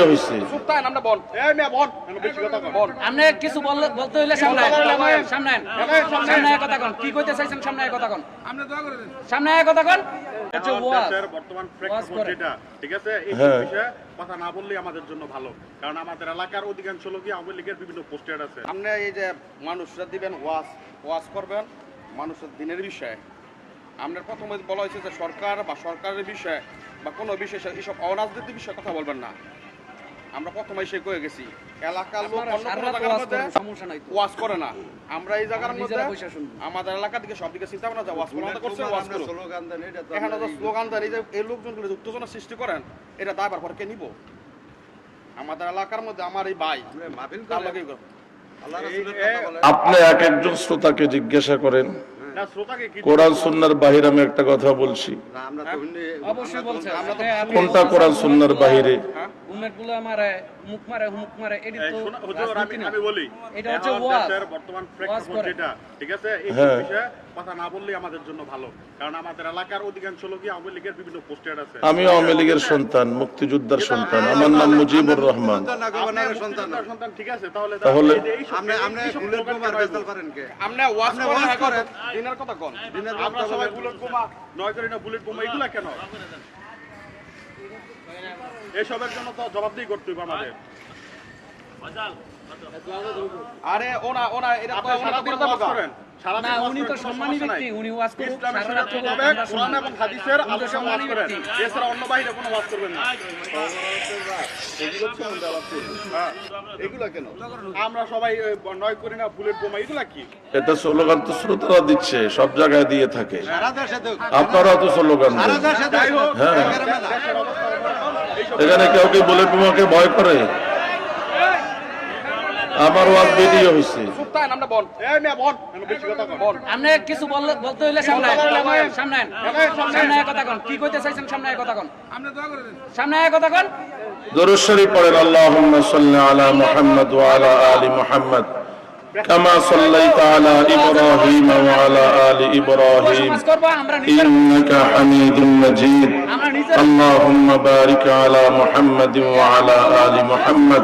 Video হয়েছে আমরা বল। এই মেয়ে বল। বেশি কথা বল। আপনি কিছু বলতে হইলে সামনে সামনে সামনে আয়। সামনে আয়। কথা কন। কি কইতে চাইছেন সামনে কথা কন। সামনে আয় কথা কন। হচ্ছে ওয়াজ। দেশের বর্তমান প্রেক্ষাপট যেটা ঠিক আছে? এই হ্যাঁ। বিষয়ে কথা না বললেই আমাদের জন্য ভালো। কারণ আমাদের এলাকার অধিকাংশ লোকই আওয়ামী লীগের বিভিন্ন পোস্টার আছে। আপনি এই যে মানুষরা দিবেন ওয়াজ ওয়াজ করবেন মানুষের দিনের বিষয়ে। আপনার প্রথমে বলা হয়েছে যে সরকার বা সরকারের বিষয়ে বা কোনো বিষয়ে এইসব অরাজনীতির বিষয়ে কথা বলবেন না। আমরা প্রথমে সে কয়ে গেছি এলাকার লোক অন্য কোনো জায়গার মধ্যে সমস্যা নাই। ওয়াজ করে না। আমরা এই জায়গার মধ্যে। আমাদের এলাকা থেকে সব দিকে চিন্তা ভাবনা যে ওয়াজ করা করছে ওয়াজ করুক। এখানে তো স্লোগান দেন এই যে এই লোকজনগুলো যে উত্তেজনা সৃষ্টি করেন এটা দায়বার পর কে নিব? আমাদের এলাকার মধ্যে আমার এই ভাই করো। আপনি এক একজন শ্রোতাকে জিজ্ঞাসা করেন না কোরআন সুন্নার বাহিরে আমি একটা কথা বলছি। অবশ্যই বলছে আপনি আপনি কোনটা কোরআন সুন্নার বাহিরে? উমেরগুলো মারে মুখ মারে হুমুক মারে এটি তো আমি আমি বলি এটা হচ্ছে ওয়াজ বর্তমান প্রেক্ষাপট যেটা ঠিক আছে? এই হ্যাঁ। বিষয়ে কথা না বললেই আমাদের জন্য ভালো কারণ আমাদের এলাকার অধিকাংশ লোকই আওয়ামী লীগের বিভিন্ন পোস্টার আছে। আমি আওয়ামী লীগের সন্তান মুক্তিযোদ্ধার সন্তান। আমার নাম মুজিবুর রহমান। সন্তান ঠিক আছে তাহলে তাহলে- এই যে এইসব- এইসব স্লোগান কেন আসবে? আপনি ওয়াজ করেন দিনের কথা কোন। আমরা সবাই বুলেট বোমা নয় করি না বুলেট বোমা এগুলা কেন? এসবের জন্য তো জবাবদিহি করতে হবে আমাদের আরে ওনা ওনা এটা তো আপনি ওনা সারাদিন করে করেন সারাদিন না, উনি তো সম্মানী ব্যক্তি, উনি ওয়াজ করুক, ইসলামের সাথে রাত চলবে, আমরা শুনব। কোরআন এবং হাদিসের আলোচনা ওয়াজ করেন। এছাড়া অন্য বাইরে কোনো ওয়াজ করবেন না হ্যাঁ। এগুলো কেন আমরা সবাই নয় করি না বুলেট বোমা এগুলা কি? এটা স্লোগান তো শ্রোতারা দিচ্ছে সব জায়গায় দিয়ে থাকে। আপনারা তো। স্লোগান হ্যাঁ। এখানে কেউ কি বুলেট বোমাকে ভয় করে? আমার ওয়াজ ভিডিও হয়েছে সুত্তান আমরা বল এই মেয়ে বল বেশি কথা কর বল আপনি কিছু বললে বলতে হইলে সামনে আয়। সামনে আয়। সামনে আয়। সামনে আয় কথা কন কি কইতে চাইছেন সামনে আয় কথা কন সামনে আয় কথা কন দরুদ শরীফ পড়েন আল্লাহুম্মা সাল্লি আলা মুহাম্মদ ওয়া আলা আলি মুহাম্মদ কামা সাল্লাইতা আলা ইব্রাহিম ওয়া আলা আলি ইব্রাহিম সমাজ করবো আমরা নিজের إنك حميد مجيد আমরা নিজের اللهم بارك على محمد وعلى آل محمد